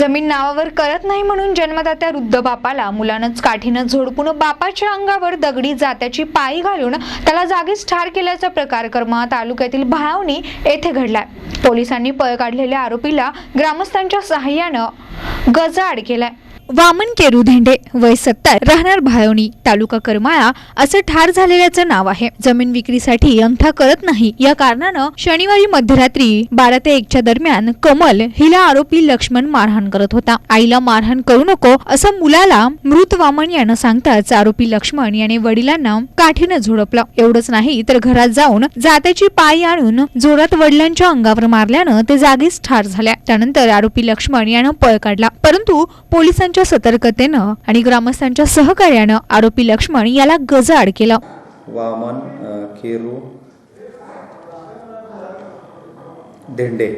जमीन नावावर करत नाही म्हणून जन्मदात्या वृद्ध बापाला मुलानंच काठीनं झोडपून बापाच्या अंगावर दगडी जात्याची पायी घालून त्याला जागीच ठार केल्याचा प्रकार कर्मा तालुक्यातील भावनी येथे घडलाय. पोलिसांनी पळ काढलेल्या आरोपीला ग्रामस्थांच्या सहाय्यानं गजाआड केलाय. वामन केरू धेंडे वय सत्तर राहणार भायवणी तालुका करमाळा असं ठार झालेल्याचं नाव आहे. जमीन विक्रीसाठी अंगठा करत नाही. या कारणानं शनिवारी मध्यरात्री बारा ते एकच्या दरम्यान कमल हिला आरोपी लक्ष्मण मारहाण करत होता. आईला मारहाण करू नको असं मुलाला मृत वामन यानं सांगताच आरोपी लक्ष्मण याने वडिलांना काठीनं झोडपलं. एवढंच नाही तर घरात जाऊन जात्याची पाय आणून जोरात वडिलांच्या अंगावर मारल्यानं ते जागीच ठार झाल्या. त्यानंतर आरोपी लक्ष्मण यानं पळ काढला. परंतु पोलिसांच्या सतर्कतेनं आणि ग्रामस्थांच्या सहकार्यानं आरोपी लक्ष्मण याला गजाआड केलं. वामन केरू धेंडे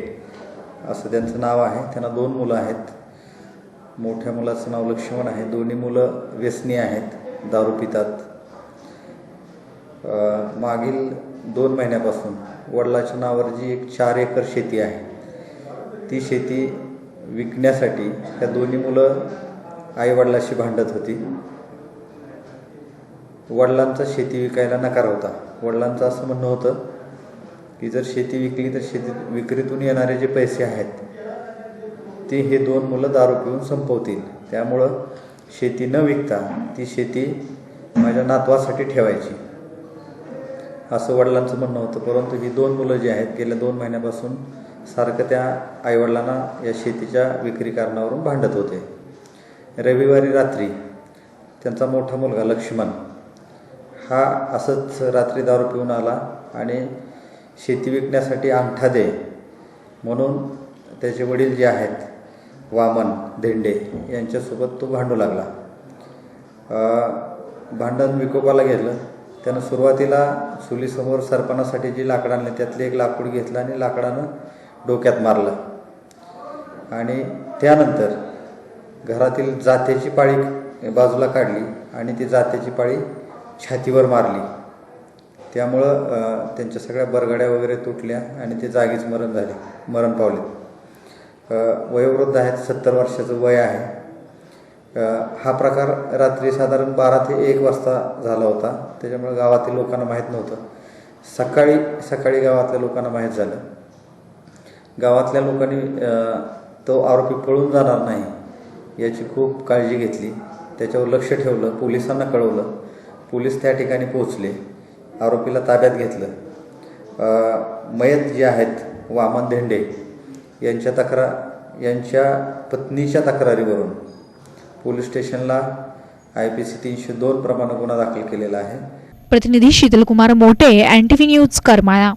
असं त्यांचं नाव आहे. त्यांना दोन मुलं आहेत. मोठ्या मुलाचं नाव लक्ष्मण आहे. दोन्ही मुलं व्यसनी आहेत. दारू पितात. मागील दोन महिन्यापासून वडिलाच्या नावावर जी एक चार एकर शेती आहे ती शेती विकण्यासाठी ह्या दोन्ही मुलं आईवडिलाशी भांडत होती. वडिलांचा शेती विकायला नकार होता. वडिलांचं असं म्हणणं होतं की जर शेती विकली तर शेती विक्रीतून येणारे जे पैसे आहेत ते हे दोन मुलं दारू पिऊन संपवतील. त्यामुळं शेती न विकता ती शेती माझ्या नातवासाठी ठेवायची. असं वडिलांचं म्हणणं होतं परंतु ही दोन मुलं जी आहेत गेल्या दोन महिन्यापासून सारखं त्या आईवडिलांना या शेतीच्या विक्री कारणावरून भांडत होते. रविवारी रात्री त्यांचा मोठा मुलगा लक्ष्मण हा असंच रात्री दारू पिऊन आला आणि शेती विकण्यासाठी अंगठा दे म्हणून त्याचे वडील जे आहेत वामन धेंडे यांच्यासोबत तो भांडू लागला. भांडण विकोपाला गेलं. त्यानं सुरुवातीला चुलीसमोर सरपणासाठी जी लाकडं आणली त्यातली एक लाकूड घेतलं आणि लाकडानं डोक्यात मारलं. आणि त्यानंतर घरातील जात्याची पाळी बाजूला काढली आणि ती जात्याची पाळी छातीवर मारली. त्यामुळं त्यांच्या सगळ्या बरगड्या वगैरे तुटल्या आणि ते जागीच मरण झाले मरण पावले. वयोवृद्ध आहेत सत्तर वर्षाचं वय आहे. हा प्रकार रात्री साधारण बारा ते एक वाजता झाला होता. त्याच्यामुळे गावातील लोकांना माहीत नव्हतं. सकाळी सकाळी गावातल्या लोकांना माहीत झालं. गावातल्या लोकांनी तो आरोपी पळून जाणार नाही याची खूप काळजी घेतली. त्याच्यावर लक्ष ठेवलं पोलिसांना कळवलं. पोलीस त्या ठिकाणी पोहोचले. आरोपीला ताब्यात घेतलं. मयत जे आहेत वामन धेंडे यांच्या तक्रार यांच्या पत्नीच्या तक्रारीवरून पोलीस स्टेशनला आय पी सी तीनशे दोन प्रमाणे गुन्हा दाखल केलेला आहे. प्रतिनिधी शीतलकुमार मोटे अँटीव्ही न्यूज करमाळा.